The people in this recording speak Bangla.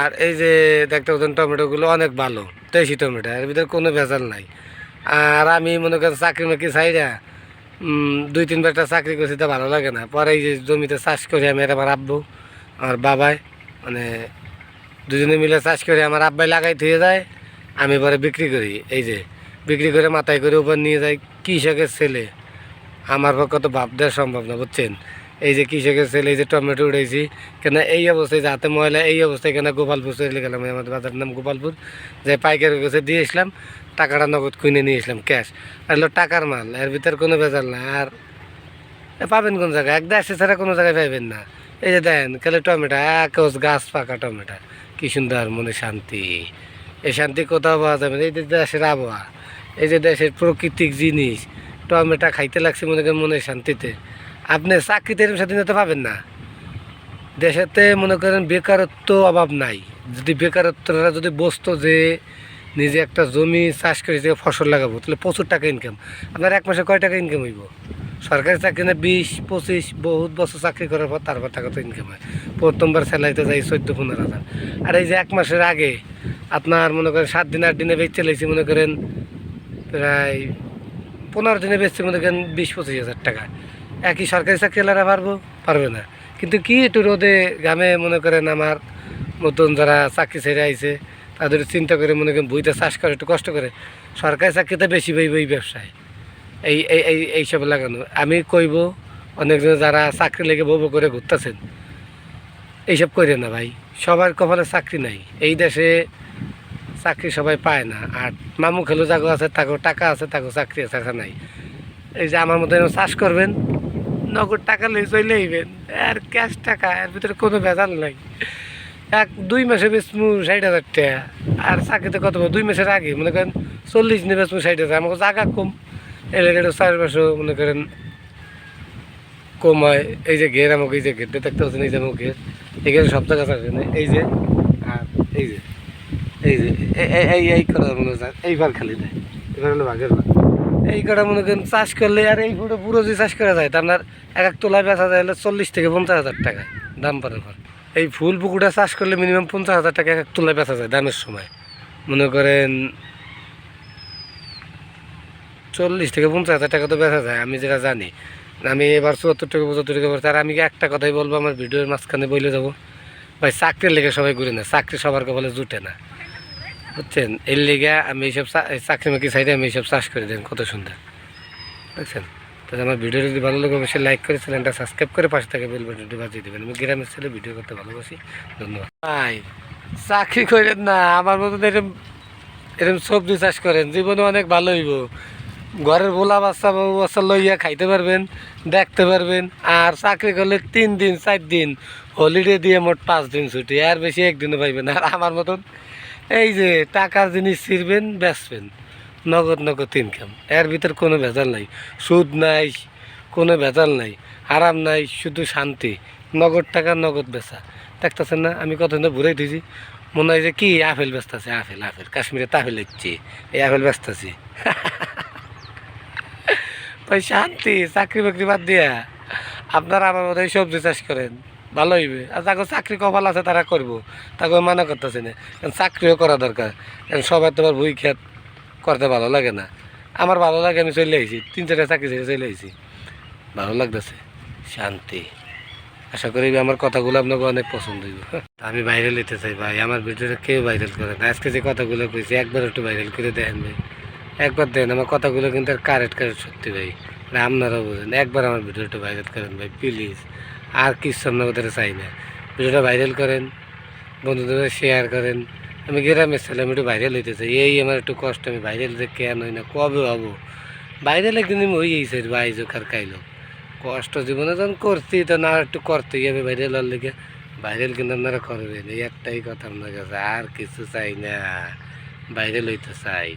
আর এই যে দেখতে পাচ্ছেন টমেটোগুলো অনেক ভালো দেশি টমেটো এর ভিতরে কোনো ভেজাল নাই। আর আমি মনে করেন চাকরি মাকরি চাইরা উম, দুই তিন একটা চাকরি করছি তা ভালো লাগে না। পরে এই যে জমিতে চাষ করি আমি আমার আব্বু আমার বাবাই মানে দুজনে মিলে চাষ করে আমার আব্বাই লাগাই থুয়ে যায় আমি পরে বিক্রি করি। এই যে বিক্রি করে মাথায় করে উপর নিয়ে যাই কৃষকের ছেলে। আমার পক্ষে তো ভাব দেওয়া সম্ভব না বুঝছেন? এই যে কৃষকের ছেলে এই যে টমেটো উড়েছি কেন এই অবস্থায় যাতে ময়লা এই অবস্থায় কেন গোপালপুর চলে গেলাম আমাদের বাজার নাম গোপালপুর। যে পাইকারের কাছে দিয়ে আসলাম, টাকাটা নগদ কিনে নিয়ে আসলাম ক্যাশ আর হলো টাকার মাল, এর ভিতর কোনো ভেজাল না আর পাবেন কোন জায়গায়? এক দেশে ছাড়া কোনো জায়গায় পাবেন না। এই যে দেন, খালি টমেটো, এক গাছ পাকা টমেটো। কি সুন্দর মনে শান্তি। এই শান্তি কোথাও পাওয়া যাবে না। এই যে দেশের আবহাওয়া, এই যে দেশের প্রাকৃতিক জিনিস, টমেটো খাইতে লাগছে মনে করেন মনে শান্তিতে। আপনি চাকরিতে এরকম স্বাধীনতা পাবেন না। দেশেতে মনে করেন বেকারত্ব অভাব নাই। যদি বেকারত্বরা যদি বসতো যে নিজে একটা জমি চাষ করে যে ফসল লাগাবো, তাহলে প্রচুর টাকা ইনকাম আপনার এক মাসে কয় টাকা ইনকাম হইব? সরকারি চাকরি না বিশ, পঁচিশ, বহুত বছর চাকরি করার পর তারপর টাকা তো ইনকাম হয়। প্রথমবার স্যালারিতে যাই চোদ্দ, পনেরো হাজার। আর এই যে এক মাসের আগে আপনার মনে করেন সাত দিন, আট দিনে বেচতে লেগেছি মনে করেন প্রায় পনেরো দিনে বেচছি মনে করেন বিশ, পঁচিশ হাজার টাকা। একই সরকারি চাকরিওয়ালারা পারব? পারবে না। কিন্তু কি একটু রোদে গ্রামে মনে করেন আমার মতন যারা চাকরি ছেড়ে আইছে, তাদের চিন্তা করে মনে করেন বইতে চাষ করে একটু কষ্ট করে। সরকারি চাকরিতে বেশি পাইব এই ব্যবসায়। এই এই এই, এইসব লাগানো। আমি কইব, অনেকজন যারা চাকরি লেগে বউ করে ঘুরতেছেন, এইসব করে না ভাই। সবার কপালে চাকরি নাই। এই দেশে চাকরি সবাই পায় না। আর মামু খেলো জাগো আছে তাকেও টাকা আছে তাকেও চাকরি আছে নাই। এই যে আমার মতো চাষ করবেন নগদ টাকা লই চলে আইবেন। আর ক্যাশ টাকা, এর ভিতরে কোনো ভেজাল নাই। এক, দুই মাসে বেচমু ষাট হাজার টাকা। আর চাকরিতে কত দুই মাসের আগে, মনে করেন চল্লিশ দিনে বেচমু ষাট হাজার। আমাকে জায়গা কম। এলাকা চারপাশে মনে করেন, কম হয়। এই যে ঘের আমাকে, এই যে ঘেরটা দেখতে পাচ্ছেন, এই যে আমার ঘের। এখানে সব জায়গা হয় না। এই যে, আর এই যে এই যে এই এই করা মনে হয় এইবার খালি দেয়। এবার হলো বাঘের বাঘ এই কটা মনে করেন চাষ করলে আর এই পুরো পুরো যে চাষ করা যায় আপনার এক এক তোলায় বেচা যায় হলে চল্লিশ থেকে পঞ্চাশ হাজার টাকা দাম পরে পর এই ফুল পুকুরটা চাষ করলে মিনিমাম পঞ্চাশ হাজার টাকা এক এক তোলায় বেচা যায় দামের সময়। মনে করেন চল্লিশ থেকে পঞ্চাশ হাজার টাকা তো বেচা যায়, আমি যেটা জানি। আমি এবার চুয়াত্তর টাকা পঁচাত্তর টাকা বলছি আর আমি একটা কথাই বলব, আমার ভিডিওর মাঝখানে বলে যাব। ভাই, চাকরির লেগে সবাই ঘুরে না, চাকরি সবার কপালে জুটে না। বুঝছেন? এর লেগে আমি এইসব চাকরি মাকরি সাইডে আমি এইসব চাষ করে দেন, কত সুন্দর। বুঝছেন? তাহলে আমার ভিডিও যদি ভালো লাগে, অবশ্যই লাইক করে চ্যানেলটা সাবস্ক্রাইব করে পাশে থেকে বেল বাটনটি বাজিয়ে দেবেন। আমি গ্রামের ছেলে ভিডিও করতে ভালোবাসি। ধন্যবাদ। ভাই, চাকরি করেন না। আমার মতন এরকম এরকম সবজি চাষ করেন, জীবনে অনেক ভালো হইব। ঘরের বোলা বাচ্চা বাবু বাচ্চা লইয়া খাইতে পারবেন, দেখতে পারবেন। আর চাকরি করলে তিন দিন, চার দিন হলিডে দিয়ে মোট পাঁচ দিন ছুটি। আর বেশি একদিনও পাইবেন আর আমার মতন এই যে টাকার জিনিস ছিঁড়বেন, বেচবেন। নগদ নগদ ইনকাম এর ভিতর কোনো ভেজাল নাই। সুদ নাই, কোনো ভেজাল নাই। আরাম নাই, শুধু শান্তি। নগদ টাকা, নগদ বেচা। দেখতেছেন না, আমি কত ঘুরে দিয়েছি মনে হয় যে কি আপেল বেচতেছে, আপেল আপেল। কাশ্মীরে তাফেল হচ্ছে এই আপেল বেচতেছি। ভাই, শান্তি চাকরি বাকরি বাদ দিয়া। আপনারা আমার মতো সবজি চাষ করেন। ভালো হইবে। আর যাকে চাকরি কপাল আছে, তারা করব। তাকে মানা করতেছে না। কারণ চাকরিও করা দরকার। কারণ সবাই তোমার বই খেত, করতে ভালো লাগে না। আমার ভালো লাগে, আমি চলে আইছি। তিন, চারটা চাকরি ছেড়ে চলে আইছি। ভালো লাগতেছে। শান্তি। আশা করি আমার কথাগুলো আপনাকে অনেক পছন্দ হইব। আমি ভাইরাল হইতে চাই ভাই। আমার ভিডিওটা কেউ ভাইরাল করে না। আজকে যে কথাগুলো কইছি, একবার একটু ভাইরাল করে দেখেন ভাই। একবার দেন আমার কথাগুলো কিন্তু কারেক্ট কারেক্ট সত্যি ভাই। মানে আপনারাও বোঝেন। একবার আমার ভিডিওটা ভাইরাল করেন ভাই প্লিজ আর কিছু আপনার কথা চাই না। ভিডিওটা ভাইরাল করেন, বন্ধুদের শেয়ার করেন। আমি গ্রামের ছেলে, আমি একটু ভাইরাল হইতে চাই। এই আমার একটু কষ্ট, আমি ভাইরাল যে কেন হই না, কবে হব? ভাইরাল একদিন আমি হয়ে গেছি ভাই জোকার খাইলো কষ্ট জীবনে যখন করছি তো না একটু করতেই হবে ভাইরাল হওয়ার লেগে ভাইরাল কিন্তু আপনারা করবেন। এই একটাই কথা আপনার কাছে, আর কিছু চাই না। ভাইরাল হইতে চাই।